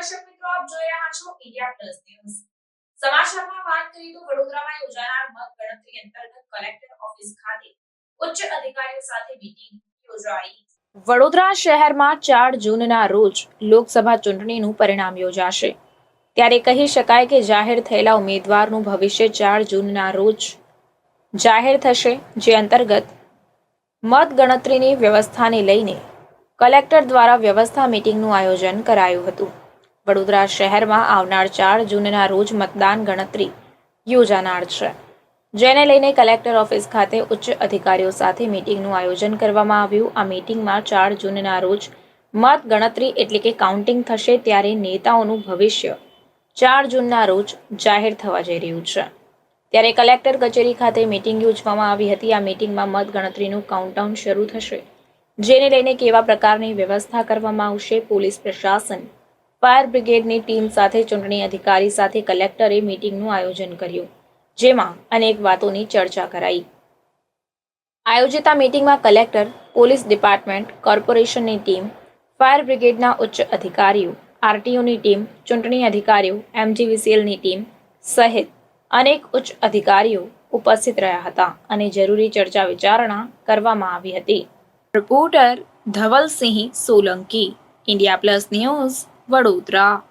દર્શક મિત્રો, આપ જોઈ રહ્યા છો ઇન્ડિયા પ્લસ ન્યૂઝ. સમાચારમાં વાત કરીએ તો વડોદરામાં યોજાનાર મત ગણતરી અંતર્ગત કલેક્ટર ઓફિસ ખાતે ઉચ્ચ અધિકારીઓ સાથે મીટિંગ યોજાઈ. વડોદરા શહેરમાં ચાર જૂનના રોજ લોકસભા ચૂંટણીનું પરિણામ યોજાશે. ત્યારે કહી શકાય કે જાહેર થયેલા ઉમેદવારનું ભવિષ્ય ચાર જૂનના રોજ જાહેર થશે, જે અંતર્ગત મતગણતરીની વ્યવસ્થાને લઈને કલેક્ટર દ્વારા વ્યવસ્થા મીટિંગનું આયોજન કરાયું હતું. વડોદરા શહેરમાં આવનાર ચાર જૂનના રોજ મતદાન ગણતરી યોજાનાર છે. જેને લઈને કલેક્ટર ઓફિસ ખાતે ઉચ્ચ અધિકારીઓ સાથે મીટિંગનું આયોજન કરવામાં આવ્યું. આ મીટિંગમાં ચાર જૂનના રોજ મત ગણતરી એટલે કે કાઉન્ટિંગ થશે ત્યારે નેતાઓનું ભવિષ્ય ચાર જૂનના રોજ જાહેર થવા જઈ રહ્યું છે. ત્યારે કલેક્ટર કચેરી ખાતે મીટિંગ યોજવામાં આવી હતી. આ મીટિંગમાં મત ગણતરીનું કાઉન્ટડાઉન શરૂ થશે. જેને લઈને કેવા પ્રકારની વ્યવસ્થા કરવામાં આવશે, પોલીસ પ્રશાસન ફાયર બ્રિગેડની ટીમ સાથે ચૂંટણી અધિકારી સાથે કલેક્ટરે મીટિંગનું આયોજન કર્યું, જેમાં અનેક વાતોની ચર્ચા કરાઈ. આયોજિત આ મીટિંગમાં કલેક્ટર, પોલીસ ડિપાર્ટમેન્ટ, કોર્પોરેશનની ટીમ, ફાયર બ્રિગેડના ઉચ્ચ અધિકારીઓ, આરટીઓની ટીમ, ચૂંટણી અધિકારીઓ, એમજીવીસીએલની ટીમ સહિત અનેક ઉચ્ચ અધિકારીઓ ઉપસ્થિત રહ્યા હતા અને જરૂરી ચર્ચા વિચારણા કરવામાં આવી હતી. Reporter Dhavalsinh Solanki, India Plus News Vadodara.